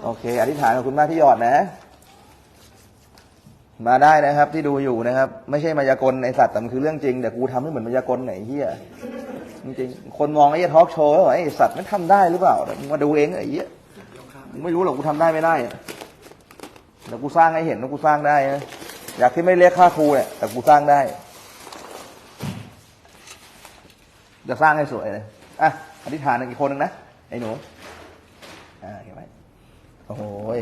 โอเค อธิษฐานขอบคุณมากที่หยอดนะ มาได้นะครับ ที่ดูอยู่นะครับ ไม่ใช่มายากลในสัตว์แต่มันคือเรื่องจริงเดี๋ยวกูทำให้เหมือนมายากลไหนเฮียจริงคนมองไอ้ทอล์กโชว์แล้วไอ้สัตว์ไม่ทำได้หรือเปล่ามาดูเองไอ้เฮียไม่รู้หรอกกูทำได้ไม่ได้เดี๋ยวกูสร้างให้เห็นว่ากูสร้างได้นะอยากที่ไม่เรียกค่าครูเนี่ยแต่กูสร้างได้จะสร้างให้สวยเลยอะอธิษฐานอีกคนหนึ่งนะไอ้หนูอ่าเก็บไว้ โอ้ย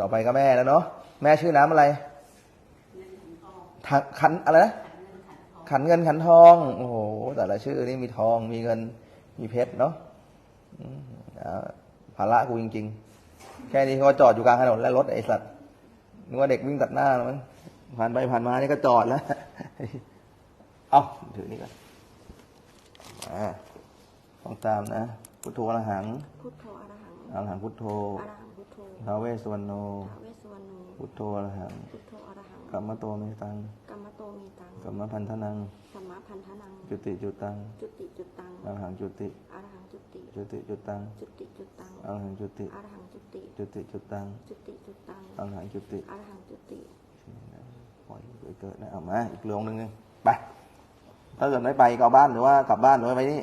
ต่อไปก็แม่แล้วเนาะแม่ชื่อน้ำอะไรขันอะไรนะขันเงินขันทอง โอ้โหแต่ละชื่อนี่มีทองมีเงินมีเพชรเนาะภาระกูจริง ๆ แค่นี้ก็จอดอยู่กลางถนนและรถไอสัตว์นึกว่าเด็กวิ่งตัดหน้ามั้งผ่านไปผ่านมานี่ก็จอดแล้ว เอาถือนี่ก่อนอ่า สองตามนะ พุทโธอรหังพุทโธอรหังอรหังพุทโธอรหังพุทโธเวสวรรณโนทาเวสวรรณโนพุทโธอรหังพุทโธอรหังกรรมะโตมีตังกรรมะโตมีตังกรรมะพันธนังกรรมะพันธนัง จุติจุตัง จุติจุตังอรหังจุติอรหังจุติจุติจุตังจุติจุตังอรหังจุติอรหังจุติจุติจุตังจุติจุตังอรหังจุติอรหังจุติปล่อยเกิดนะเอามาอีกเรื่องหนึ่งไปถ้าเกิดไม่ไปก็บ้านหรือว่ากลับบ้านหรือไว้นี่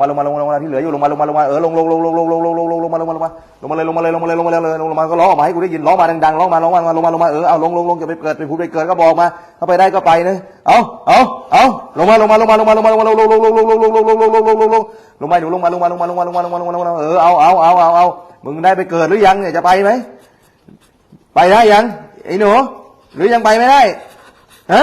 มาลงมาลงมาลงมาที่เหลืออยู่ลงมาลงมาลงมาเออลงลงลงลงลงลงลงลงลงลงมาลงมาลงมาลงมาเลยลงมาเลยลงมาเลยลงมาเลยลงมาก็ร้องออกมาให้กูได้ยินร้องมาดังๆร้องมาร้องมาลงมาลงมาเออเอาลงลงลงจะไปเกิดไปพูดไปเกิดก็บอกมาถ้าไปได้ก็ไปนะเอาเอาเอาลงมาลงมาลงมาลงมาลงมาลงมาลงลงลงลงลงลงลงลงลงลงลงลงลงลงมาหนูลงมาลงมาลงมาลงมาลงมาลงมาลงมาลงมาเออเอาเอาเอาเอาเอามึงได้ไปเกิดหรือยังเนี่ยจะไปไหมไปได้ยังไอ้หนูหรือยังไปไม่ได้ฮะ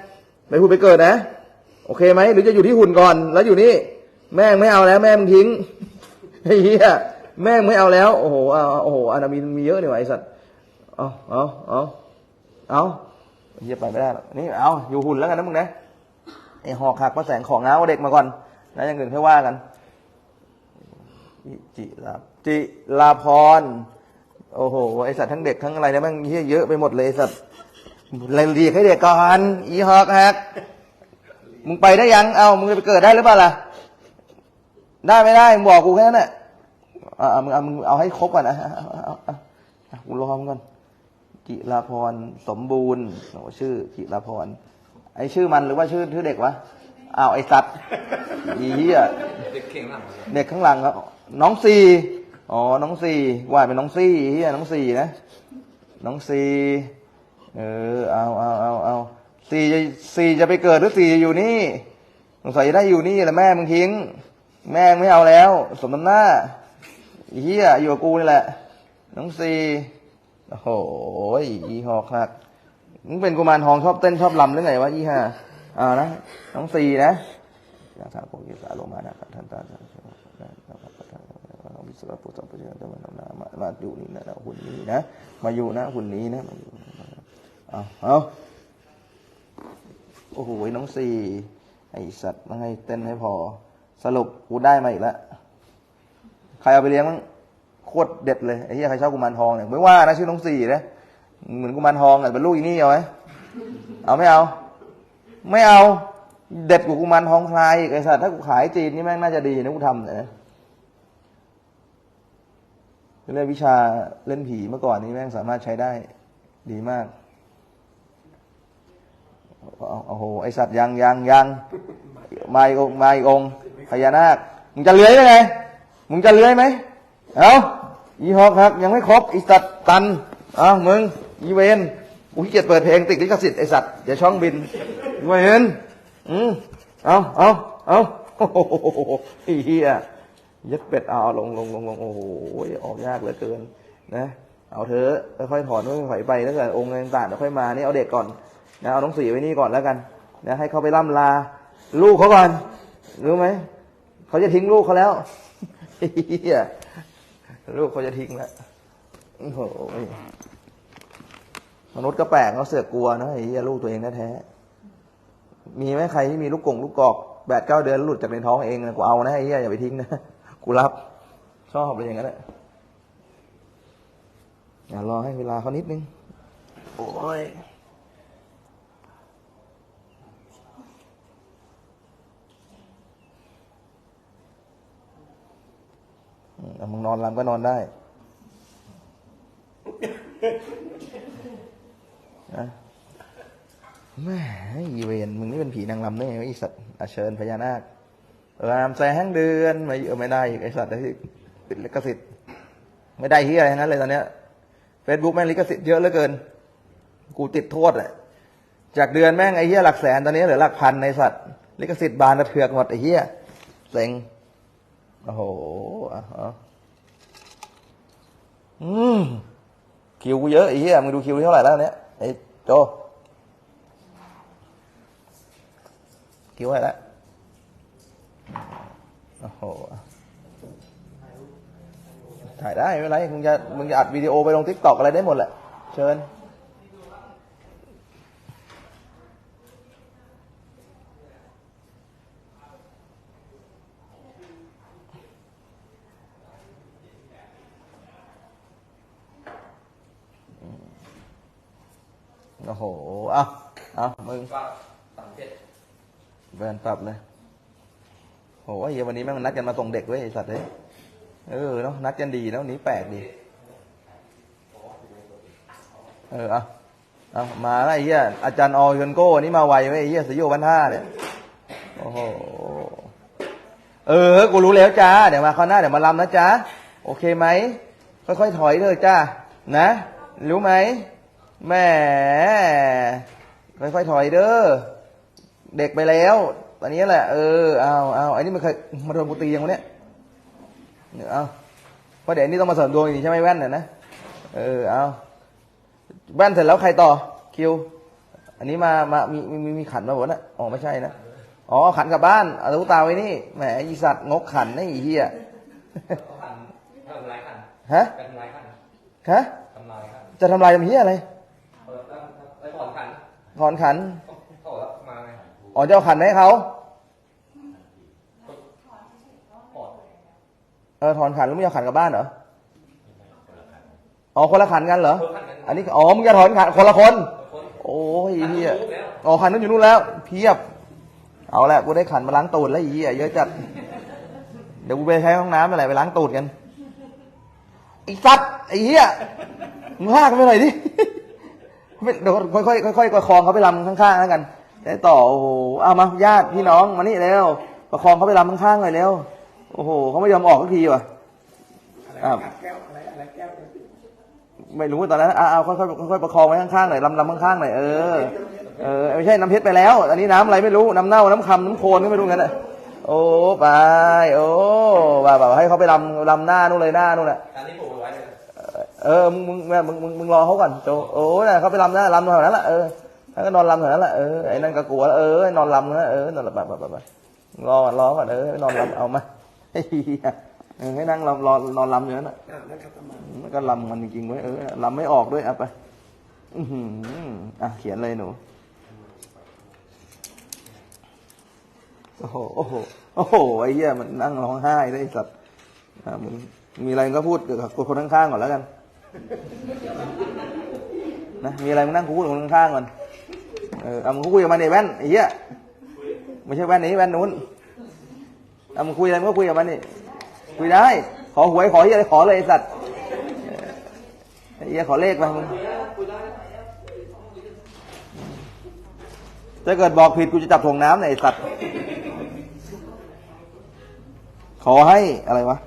ไม่พูดไปเกิดนะ โอเคไหมหรือจะอยู่ที่หุ่นก่อน แล้วอยู่นี่แม่งไม่เอาแล้ว แม่มึงทิ้งไอ้เหี้ยแม่งไม่เอาแล้ว โอ้โหเอาโอ้โหอานามีมีเยอะเนี่หว่าไอ้สัตว์เอาเอาเอาเอาเหี้ยไปไม่ได้หรอกนี่เอาอยู่หุ่นแล้วกันนะมึงนะไอ้หอกหักมาแสงของเงาเอาเด็กมาก่อนแล้วอย่างอื่นค่อยว่ากันจิลาจิลาพร โอ้โห ไอสัตว์ทั้งเด็กทั้งอะไรเนี่ยแม่งเฮียเยอะไปหมดเลยไอสัตว์ เรียนดีให้เด็กก่อนอีฮอกฮักมึงไปได้ยัง เอามึงจะไปเกิดได้หรือเปล่าล่ะ ได้ไม่ได้ มึงบอกกูแค่นั้นแหละอ่ามึงเอามึงเอาให้ครบก่อนนะเอาเอาเอาเอากูรอมึงก่อน จิราพรสมบูรณ์โอ้ชื่อ จิราพร ไอชื่อมันหรือว่าชื่อชื่อเด็กวะ อ้าวไอสัตว์อีเหี้ยเด็กเข่งหลังเด็กข้างหลังครับ น้องซีอ๋อ น้องซีว่าเป็นน้องซีเฮียน้องซีนะ น้องซี เออเอาเอาเอาเอาซีจะซีจะไปเกิดหรือซีจะอยู่นี่สงสัยจะได้อยู่นี่แหละแม่มึงทิ้ง แม่ไม่เอาแล้ว สมน้ำหน้าเฮียอยู่กับกูนี่แหละ น้องซีโอ้โหอีหอกหักมึงเป็นกุมารทองชอบเต้นชอบลำหรือไงวะอีห่าอ่านะน้องซีนะยาถาโกกิสาโลมานะทันตาสังโฆนะนะพระทานเราวิสุทธิปุตตะปุจจาตมันนามามาอยู่นี่นะหุ่นนี้นะ มาอยู่นะหุ่นนี้นะมาอยู่ เอาเอาโอ้โห น้องสี่ไอสัตว์มาให้เต้นให้พอ สรุปกูได้มาอีกแล้ว ใครเอาไปเลี้ยงมั้งโคตรเด็ดเลย ไอ้เหี้ยใครชอบกุมารทองเนี่ย ไม่ว่านะชื่อน้องสี่นะเหมือนกุมารทองอะเป็นลูกอีนี่เอาไหมเอาไม่เอา ไม่เอา เด็ดกว่ากุมารทองคลายไอสัตว์ถ้ากูขายจีนนี่แม่งน่าจะดีนะกูทำเนี่ยเรื่องวิชาเล่นผีเมื่อก่อนนี้แม่งสามารถใช้ได้ดีมาก โอ้โหไอสัตว์ยังยังยังมาอีกองมาอีกองพญานาคมึงจะเลื้อยไหมไงมึงจะเลื้อยไหมเอ้าอีหอกหักยังไม่ครบไอสัตว์ตันเอามึงอีเวนกูขี้เกียจเปิดเพลงติดลิขสิทธิ์ไอสัตว์เดี๋ยวช่องบินอีเวนอืมเอาเอาเอาโอ้โหเฮียยัดเป็ดเอาลงลงลงลงโอ้โหออกยากเหลือเกินนะเอาเถอะค่อยๆถอนค่อยๆไปแล้วกันองค์ต่างๆเดี๋ยวค่อยมานี่เอาเด็กก่อน นะเอาน้องสีไว้นี่ก่อนแล้วกันนะให้เขาไปล่ำลา ลูกเขาก่อนรู้ไหมเขาจะทิ้งลูกเขาแล้วลูกเขาจะทิ้งแล้วโอ้โหมนุษย์ก็แปลกเขาเสือกกลัวนะไอ้เหี้ยลูกตัวเองแท้ๆมีไหมใครที่มีลูกกงลูกกอกแปดเก้าเดือนหลุดจากในท้องเองนะกูเอานะไอ้เหี้ยอย่าไปทิ้งนะกูรับชอบเลยอย่างนั้นแหละอย่ารอให้เวลาเขานิดนึง โอ้ย อมเอามึงนอนรำก็นอนได้นะแม่อีเวนมึงนี่เป็นผีนางรำได้ไงไอสัตว์อาเชิญพญานาครามแสงเดือนไม่เออไม่ได้อีกไอสัตว์ไอ้ที่ติดลิขสิทธิ์ไม่ได้ที่อะไรทั้งนั้นเลยตอนเนี้ยเฟซบุ๊กแม่งลิขสิทธิ์เยอะเหลือเกิน กูติดโทษแหละจากเดือนแม่งไอ้เหี้ยหลักแสนตอนนี้เหลือหลักพันในสัตว์ลิขสิทธิ์บานระเถือกหมดไอ้เหี้ยเซ็ง โอ้โหอะเอาอืมคิวกูเยอะไอ้เหี้ยมึงดูคิวเท่าไหร่แล้วเนี่ยไอ้โจคิวเท่าไหร่แล้วโอ้โหถ่ายได้ไม่เป็นไรมึงจะมึงจะอัดวิดีโอไปลงทิกตอกอะไรได้หมดแหละ เชิญ โอ้โห เอาเอามึงสามเจ็ดแบนปรับเลยโหไอ้เฮียวันนี้แม่งนัดกันมาส่งเด็กเว้ยไอ้สัตว์เลยเออเนาะนัดกันดีนะวันนี้แปลกดี เออเอาเอามาไอ้เหี้ยอาจารย์ออยันโก้นนี้มาไวเว้ยไอ้เหี้ยสยโยบันท่าเนี่ยโอ้โหเออกูรู้แล้วจ้าเดี๋ยวมาคราวหน้าเดี๋ยวมาลำนะจ้าโอเคไหมค่อยๆถอยเถอะจ้านะ รู้ไหม แหมค่อยๆถอยเด้อเด็กไปแล้วตอนนี้แหละเออเอาเอาไอ้นี่มันเคยมาโดนกูตียังวะเนี่ยเนี่ยเอาเพราะเดี๋ยวอันนี้ต้องมาเสริมดวงอีกใช่ไหมแว่นเนี่ยนะเออเอาแว่นเสร็จแล้วใครต่อคิว อันนี้มามามีมีมีมีขันมาบนน่ะอ๋อไม่ใช่นะอ๋อขันกลับบ้านเอาตุ๊กตาไว้นี่แหมอีสัตว์งกขันนะไอ้เหี้ยเขาขันทำลายขันฮะการทำลายขันฮะทำลายขันจะทำลายทำเหี้ยอะไร เออแล้วแล้วถ อนขันถอนขัน เขาบอกว่ามาไงอ๋อจะเอาขันไหมาให้เขา ถอดเออถอนขันแล้วไม่เอาขันกลับบ้านเหรอ อ๋อคนละขันกันเหรอ คนขันกันอันนี้อ๋อมึงจะถอนขันคนละคน คนโอ้ยขันเฮียรูปแล้วอ๋อขันนู้นอยู่นู่นแล้ว เพียบ เอาละกูได้ขันมาล้างตูดแล้วไอ้เหี้ยเยอะจัด เดี๋ยวกูไปใช้ห้องน้ำอะไรไปล้างตูดกันไอ้สัตว์ไอ้เหี้ยมึงลากกันไปหน่อยดิไม่ เดี๋ยวค่อยๆค่อยๆประคองเขาไปลำข้างๆแล้วกันได้ต่อโอ้โหเอามาญาติพี่น้องมานี่เร็วประคองเขาไปลำข้างๆหน่อยเร็วโอ้โหเขาไม่ยอมออกสักทีว่ะอะไม่รู้ตอนนั้นอะเอาค่อยๆค่อยๆประคองไว้ข้างๆหน่อยลำลำข้างๆหน่อยเออเออไม่ใช่น้ำเพชรไปแล้ว อันนี้น้ำอะไรไม่รู้น้ำเน่าน้ำคำน้ำโคลนก็ไม่รู้งั้นอะโอ้ไปโอ้บ่าบ่าให้เขาไปลำลำหน้านู่นเลยหน้านู่นน่ะการที่ปลูกไว้ เออมึงมึงมึงมึงมึงรอเขาก่อนโจโอ้ยนะเขาไปรำนะรำแถวนั้นแหละเออแล้วก็นอนรำแถวนั้นแหละเออไอ้นั่นก็กลัวแล้วเออนอนรำนะเออนอนรำแบบแบบแบบรอก่อนรอก่อนเออนอนรำเอามาไอ้เหี้ยเออให้นั่งรอรอนอนรำอยู่นั่นแหละมันก็รำมันจริงๆเว้ยเออรำไม่ออกด้วยเอาไปอืออะเขียนเลยหนูโอ้โหโอ้โหโอ้โหไอ้เหี้ยมันนั่งร้องไห้ไอ้สัตว์มึงมีอะไรก็พูดกับคนข้างๆก่อนแล้วกัน นะมีอะไรมึงนั่งพูดกับคนข้างๆก่อนเออเอามึงคุยกับมันในแว่นไอ้เหี้ยไม่ใช่แว่นนี้แว่นนู้นเอามึงคุยอะไรมึงก็คุยกับมันนี่คุยได้ ขอหวยขอเหี้ยอะไรขอเลยไอ้สัตว์เออไอ้เหี้ยขอเลขมามึงถ้าเกิดบอกผิดกูจะจับถ่วงน้ำเนี่ยไอ้สัตว์ ขอให้อะไรวะ